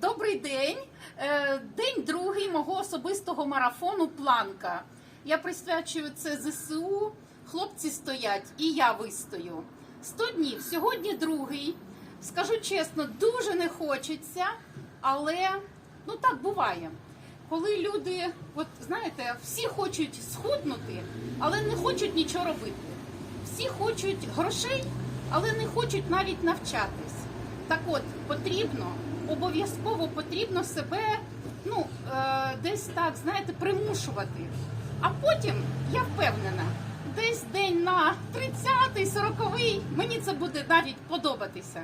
Добрий день. Е, День другий мого особистого марафону Планка. Я присвячую це ЗСУ. Хлопці стоять, і я вистою. 100 днів. Сьогодні другий. Скажу чесно, дуже не хочеться, але ну так буває. Коли люди, от знаєте, всі хочуть схуднути, але не хочуть нічого робити. Всі хочуть грошей, але не хочуть навіть навчатись. Так от потрібно, обов'язково потрібно себе ну, е, десь так, знаєте, примушувати. А потім, я впевнена, десь день на 30-й, 40-й мені це буде навіть подобатися.